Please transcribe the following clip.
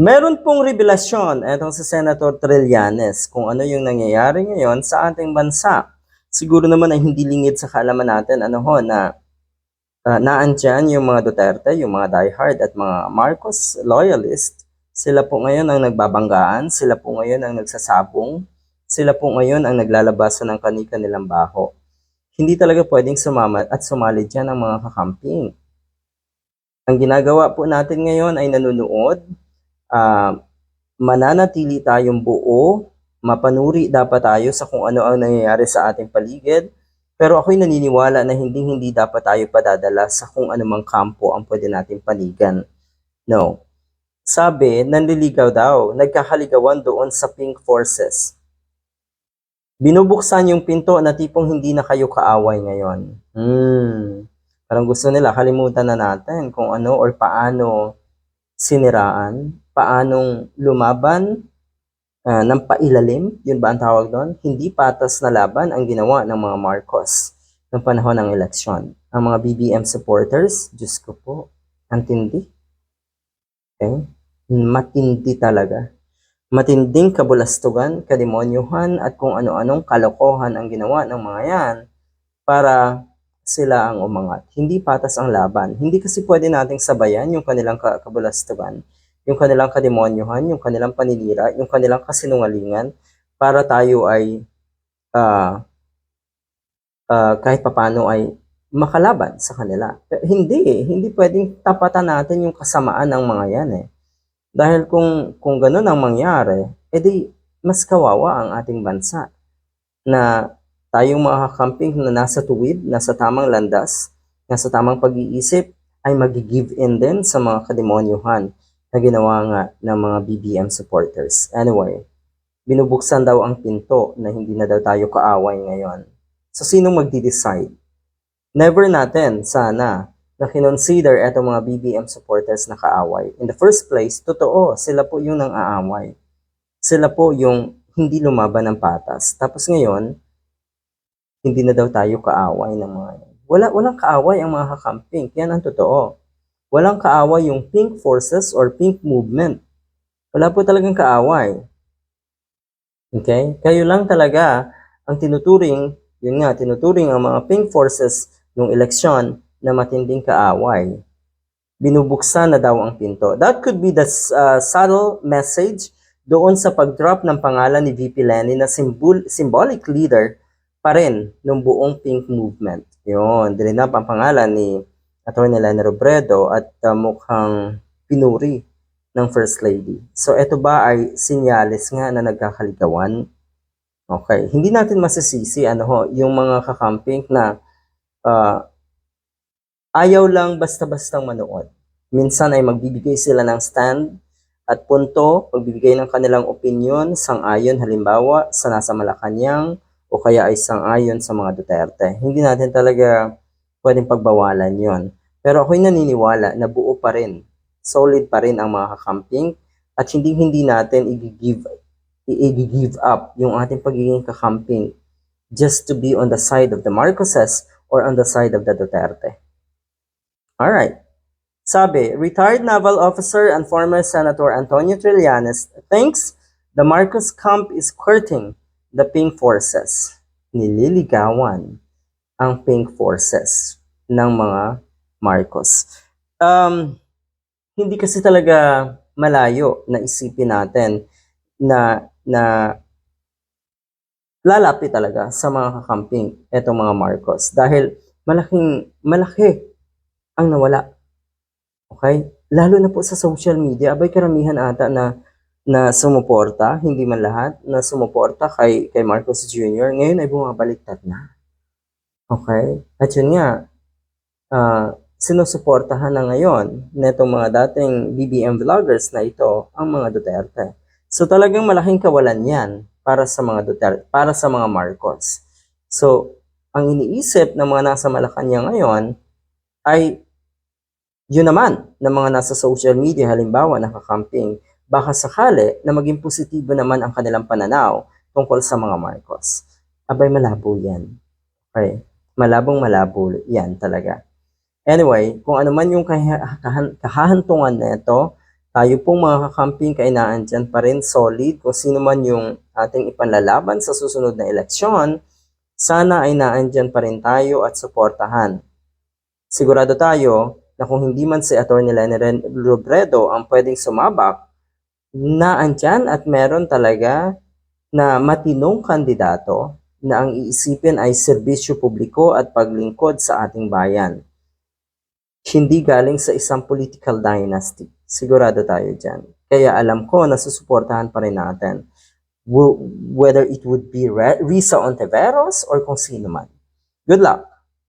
Meron pong revelasyon etong si Senator Trillanes kung ano yung nangyayari ngayon sa ating bansa. Siguro naman ay hindi lingid sa kaalaman natin ano ho na uh, naandyan yung mga Duterte, yung mga diehard at mga Marcos loyalist. Sila po ngayon ang nagbabanggaan, sila po ngayon ang nagsasabong, sila po ngayon ang naglalabasan ng kanika nilang baho. Hindi talaga pwedeng sumama at sumali dyan ang mga kakamping. Ang ginagawa po natin ngayon ay nanonood, ah, mananatili tayong buo, mapanuri dapat tayo sa kung ano ang nangyayari sa ating paligid, pero ako'y naniniwala na hindi hindi dapat tayo padadala sa kung anumang kampo ang pwede natin panigan. No. Sabi, nanliligaw daw, nagkakaligawan doon sa pink forces. Binubuksan yung pinto na tipong hindi na kayo kaaway ngayon. Hmm. Parang gusto nila, kalimutan na natin kung ano or paano siniraan, paanong lumaban ah, ng pailalim, yun ba ang tawag doon? Hindi patas na laban ang ginawa ng mga Marcos ng panahon ng eleksyon. Ang mga BBM supporters, Diyos ko po, ang tindi. Okay? Matindi talaga. Matinding kabulastugan, kademonyuhan, at kung ano-anong kalokohan ang ginawa ng mga yan para sila ang umangat. Hindi patas ang laban. Hindi kasi pwede nating sabayan yung kanilang ka- kabulastugan, yung kanilang kademonyuhan, yung kanilang paninira, yung kanilang kasinungalingan para tayo ay ah, ah, kahit papano ay makalaban sa kanila. Pero hindi eh. Hindi pwedeng tapatan natin yung kasamaan ng mga yan eh. Dahil kung, kung ganun ang mangyari, edi mas kawawa ang ating bansa na tayong mga kakamping na nasa tuwid, nasa tamang landas, nasa tamang pag-iisip, ay mag-give in din sa mga kademonyuhan na ginawa nga ng mga BBM supporters. Anyway, binubuksan daw ang pinto na hindi na daw tayo kaaway ngayon. So, sinong magdi-decide? Never natin, sana, na kinonsider etong mga BBM supporters na kaaway. In the first place, totoo, sila po yung nang aaway. Sila po yung hindi lumaban ng patas. Tapos ngayon, hindi na daw tayo kaaway ng mga. Wala, walang kaaway ang mga kakamping. Yan ang totoo. Walang kaaway yung pink forces or pink movement. Wala po talagang kaaway. Okay? Kayo lang talaga ang tinuturing, yun nga, tinuturing ang mga pink forces ng eleksyon na matinding kaaway. Binubuksan na daw ang pinto. That could be the uh, subtle message doon sa pag-drop ng pangalan ni VP Lenny na symbol, symbolic leader pa rin ng buong pink movement. Yun, dilinap ang pangalan ni Atty. Lenny Robredo at uh, mukhang pinuri ng First Lady. So, ito ba ay sinyalis nga na nagkakaligawan? Okay, hindi natin masisisi ano ho, yung mga kakamping na ah, ayaw lang basta-bastang manood. Minsan ay magbibigay sila ng stand at punto, pagbibigay ng kanilang opinion, sang-ayon halimbawa sa nasa Malacanang o kaya ay sang-ayon sa mga Duterte. Hindi natin talaga pwedeng pagbawalan yon. Pero ako'y naniniwala na buo pa rin, solid pa rin ang mga kakamping at hindi hindi natin i-give i-give up yung ating pagiging kakamping just to be on the side of the Marcoses or on the side of the Duterte. Alright. Sabi, retired naval officer and former Senator Antonio Trillanes thinks the Marcos camp is courting the pink forces. Nililigawan ang pink forces ng mga Marcos. Um, hindi kasi talaga malayo na isipin natin na na lalapit talaga sa mga kakamping etong mga Marcos dahil malaking malaki ang nawala. Okay? Lalo na po sa social media, abay karamihan ata na na sumuporta, hindi man lahat, na sumuporta kay kay Marcos Jr. Ngayon ay bumabaliktad na. Okay? At yun nga, ah, sinusuportahan na ngayon netong mga dating BBM vloggers na ito ang mga Duterte. So talagang malaking kawalan yan para sa mga Duterte, para sa mga Marcos. So, ang iniisip ng mga nasa Malacanang ngayon ay yun naman ng mga nasa social media, halimbawa nakakamping, baka sakali na maging positibo naman ang kanilang pananaw tungkol sa mga Marcos. Abay, malabo yan. Okay? Malabong malabo yan talaga. Anyway, kung ano man yung kahahantungan nito tayo pong mga kakamping kainaan dyan pa rin solid kung sino man yung ating ipanlalaban sa susunod na eleksyon, sana ay naandyan pa rin tayo at suportahan. Sigurado tayo na kung hindi man si Atty. Lenny Robredo ang pwedeng sumabak, naandyan at meron talaga na matinong kandidato na ang iisipin ay serbisyo publiko at paglingkod sa ating bayan. Hindi galing sa isang political dynasty. Sigurado tayo dyan. Kaya alam ko na susuportahan pa rin natin. Whether it would be Risa Ontiveros or kung sino man. Good luck!